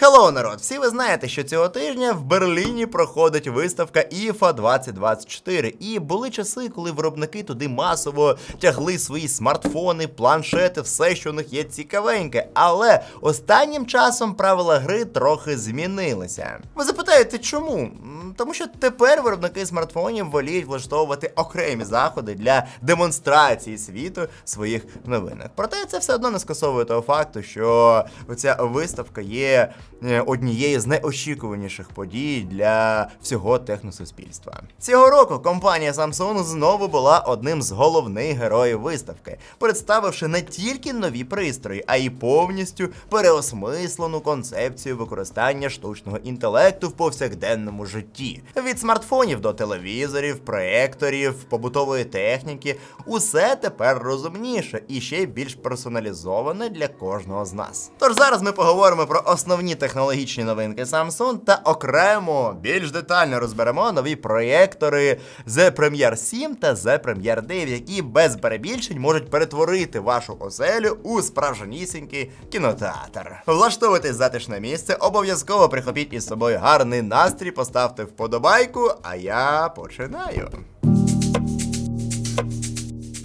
Хеллоу, народ! Всі ви знаєте, що цього тижня в Берліні проходить виставка IFA 2024. І були часи, коли виробники туди масово тягли свої смартфони, планшети, все, що у них є цікавеньке. Але останнім часом правила гри трохи змінилися. Ви запитаєте, чому? Тому що тепер виробники смартфонів воліють влаштовувати окремі заходи для демонстрації світу своїх новинок. Проте це все одно не скасовує того факту, що оця виставка є е, однією з найочікуваніших подій для всього техносуспільства. Цього року компанія Samsung знову була одним з головних героїв виставки, представивши не тільки нові пристрої, а й повністю переосмислену концепцію використання штучного інтелекту в повсякденному житті. Від смартфонів до телевізорів, проекторів, побутової техніки, усе тепер розумніше і ще більш персоналізоване для кожного з нас. Тож зараз ми поговоримо про основні технологічні новинки Samsung та окремо більш детально розберемо нові проєктори Z Premiere 7 та Z Premiere 9, які без перебільшень можуть перетворити вашу оселю у справжнісінький кінотеатр. Влаштовуйтесь затишне місце, обов'язково прихопіть із собою гарний настрій, поставте вподобайку, а я починаю.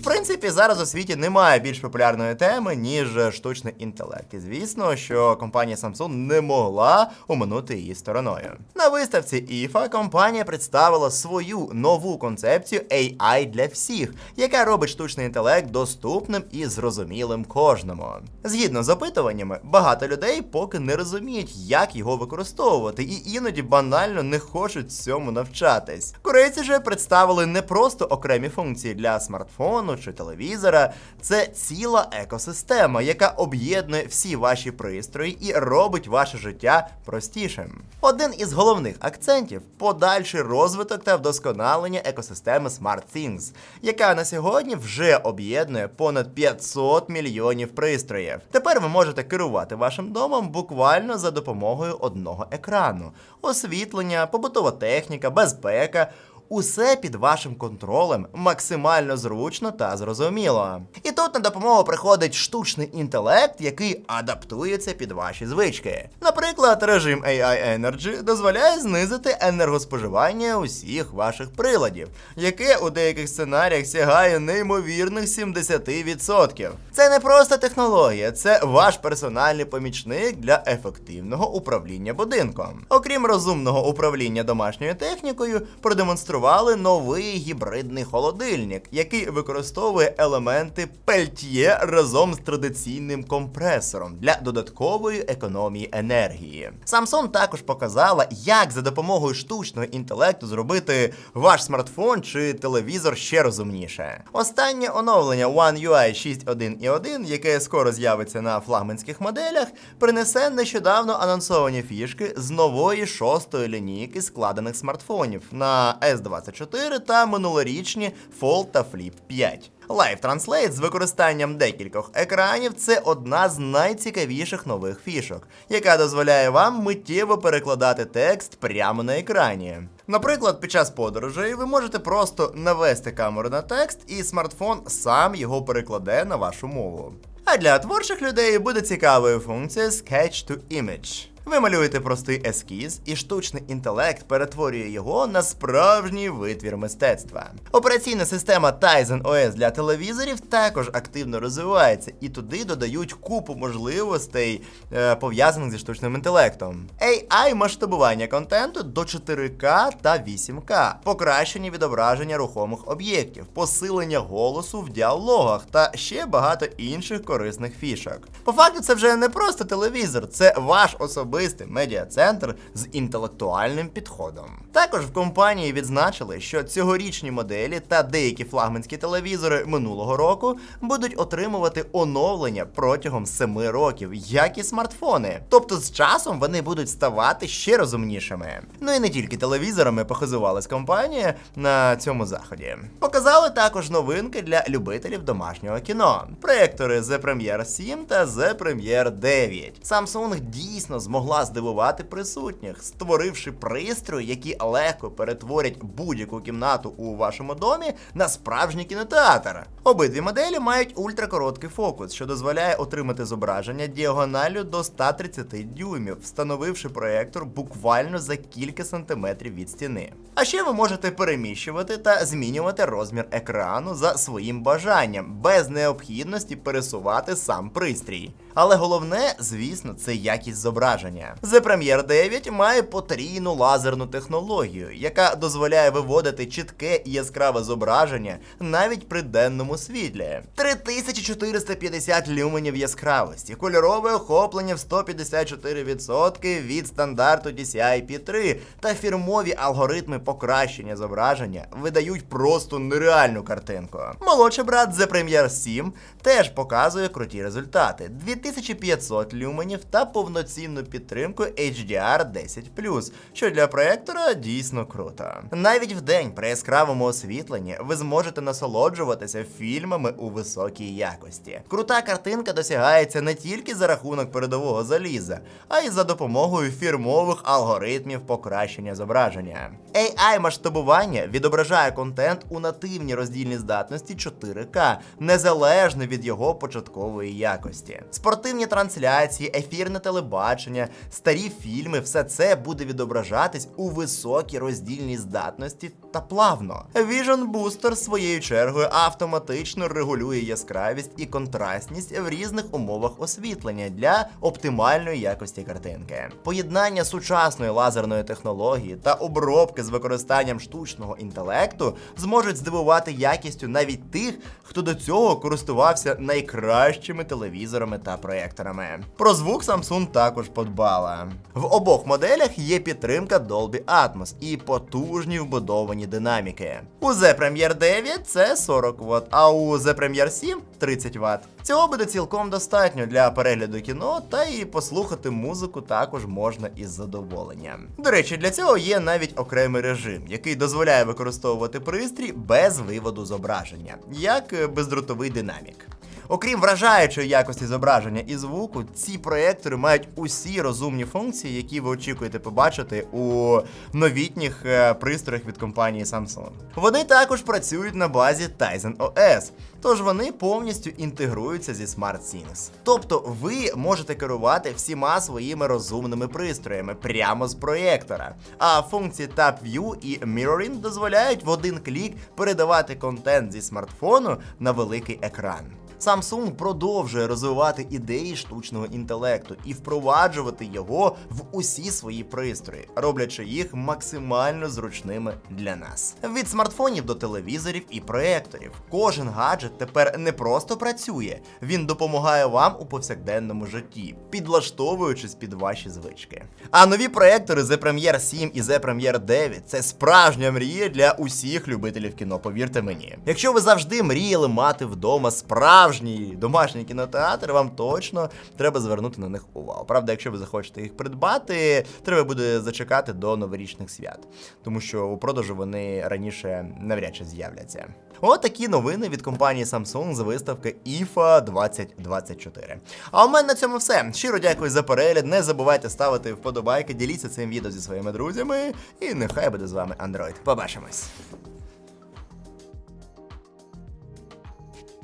Принципі, зараз у світі немає більш популярної теми, ніж штучний інтелект. І звісно, що компанія Samsung не могла оминути її стороною. На виставці IFA компанія представила свою нову концепцію AI для всіх, яка робить штучний інтелект доступним і зрозумілим кожному. Згідно з опитуваннями, багато людей поки не розуміють, як його використовувати, і іноді банально не хочуть цьому навчатись. Корейці же представили не просто окремі функції для смартфону чи телевізора, це ціла екосистема, яка об'єднує всі ваші пристрої і робить ваше життя простішим. Один із головних акцентів подальший розвиток та вдосконалення екосистеми SmartThings, яка на сьогодні вже об'єднує понад 500 мільйонів пристроїв. Тепер ви можете керувати вашим домом буквально за допомогою одного екрану: освітлення, побутова техніка, безпека. Усе під вашим контролем максимально зручно та зрозуміло. І тут на допомогу приходить штучний інтелект, який адаптується під ваші звички. Наприклад, режим AI Energy дозволяє знизити енергоспоживання усіх ваших приладів, яке у деяких сценаріях сягає неймовірних 70%. Це не просто технологія, це ваш персональний помічник для ефективного управління будинком. Окрім розумного управління домашньою технікою, продемонстрували новий гібридний холодильник, який використовує елементи пельтє разом з традиційним компресором для додаткової економії енергії. Samsung також показала, як за допомогою штучного інтелекту зробити ваш смартфон чи телевізор ще розумніше. Останнє оновлення One UI 6.1.1, яке скоро з'явиться на флагманських моделях, принесе нещодавно анонсовані фішки з нової шостої лінійки складених смартфонів на S24 та минулорічні Fold та Flip 5. Live Translate з використанням декількох екранів це одна з найцікавіших нових фішок, яка дозволяє вам миттєво перекладати текст прямо на екрані. Наприклад, під час подорожей ви можете просто навести камеру на текст, і смартфон сам його перекладе на вашу мову. А для творчих людей буде цікавою функція Sketch to Image. Ви малюєте простий ескіз, і штучний інтелект перетворює його на справжній витвір мистецтва. Операційна система Tizen OS для телевізорів також активно розвивається, і туди додають купу можливостей, е, пов'язаних зі штучним інтелектом. AI масштабування контенту до 4К та 8К, покращення відображення рухомих об'єктів, посилення голосу в діалогах та ще багато інших корисних фішок. По факту, це вже не просто телевізор, це ваш особистий медіа-центр з інтелектуальним підходом. Також в компанії відзначили, що цьогорічні моделі та деякі флагманські телевізори минулого року будуть отримувати оновлення протягом 7 років, як і смартфони. Тобто з часом вони будуть ставати ще розумнішими. Ну і не тільки телевізорами похизувалась компанія на цьому заході. Показали також новинки для любителів домашнього кіно: проєктори Z Premiere 7 та Z Premiere 9. Samsung дійсно змогли змогла здивувати присутніх, створивши пристрої, які легко перетворять будь-яку кімнату у вашому домі на справжній кінотеатр. Обидві моделі мають ультракороткий фокус, що дозволяє отримати зображення діагоналю до 130 дюймів, встановивши проєктор буквально за кілька сантиметрів від стіни. А ще ви можете переміщувати та змінювати розмір екрану за своїм бажанням, без необхідності пересувати сам пристрій. Але головне, звісно, це якість зображення. The Premiere 9 має потрійну лазерну технологію, яка дозволяє виводити чітке і яскраве зображення навіть при денному світлі. 3450 люменів яскравості, кольорове охоплення в 154% від стандарту DCI-P3 та фірмові алгоритми покращення зображення видають просто нереальну картинку. Молодший брат The Premiere 7 теж показує круті результати: 2500 люменів та повноцінну підтримку HDR 10 що для проектора дійсно круто. Навіть в день при яскравому освітленні ви зможете насолоджуватися фільмами у високій якості. Крута картинка досягається не тільки за рахунок передового заліза, а й за допомогою фірмових алгоритмів покращення зображення. AI масштабування відображає контент у нативній роздільній здатності 4К, незалежно від його початкової якості. Спортивні трансляції, ефірне телебачення, старі фільми, все це буде відображатись у високій роздільній здатності та плавно. Vision Booster своєю чергою автоматично регулює яскравість і контрастність в різних умовах освітлення для оптимальної якості картинки. Поєднання сучасної лазерної технології та обробки з використанням штучного інтелекту зможуть здивувати якістю навіть тих, хто до цього користувався найкращими телевізорами та проекторами. Про звук Samsung також подбала. В обох моделях є підтримка Dolby Atmos і потужні вбудовані динаміки. У Z Premiere 9 це 40 Вт, а у Z Premiere 7 30 Вт. Цього буде цілком достатньо для перегляду кіно, та і послухати музику також можна із задоволенням. До речі, для цього є навіть окремий режим, який дозволяє використовувати пристрій без виводу зображення, як бездротовий динамік. Окрім вражаючої якості зображення і звуку, ці проєктори мають усі розумні функції, які ви очікуєте побачити у новітніх е, пристроях від компанії Samsung. Вони також працюють на базі Tizen OS, тож вони повністю інтегруються зі SmartThings. Тобто ви можете керувати всіма своїми розумними пристроями прямо з проєктора. А функції Tab View і Mirroring дозволяють в один клік передавати контент зі смартфону на великий екран. Samsung продовжує розвивати ідеї штучного інтелекту і впроваджувати його в усі свої пристрої, роблячи їх максимально зручними для нас. Від смартфонів до телевізорів і проекторів. Кожен гаджет тепер не просто працює, він допомагає вам у повсякденному житті, підлаштовуючись під ваші звички. А нові проектори The Premiere 7 і The Premiere 9 це справжня мрія для усіх любителів кіно, повірте мені. Якщо ви завжди мріяли мати вдома справжній домашній кінотеатр, вам точно треба звернути на них увагу. Правда, якщо ви захочете їх придбати, треба буде зачекати до новорічних свят, тому що у продажу вони раніше навряд чи з'являться. От такі новини від компанії Samsung з виставки IFA 2024. А у мене на цьому все. Щиро дякую за перегляд. Не забувайте ставити вподобайки, діліться цим відео зі своїми друзями. І нехай буде з вами Android. Побачимось!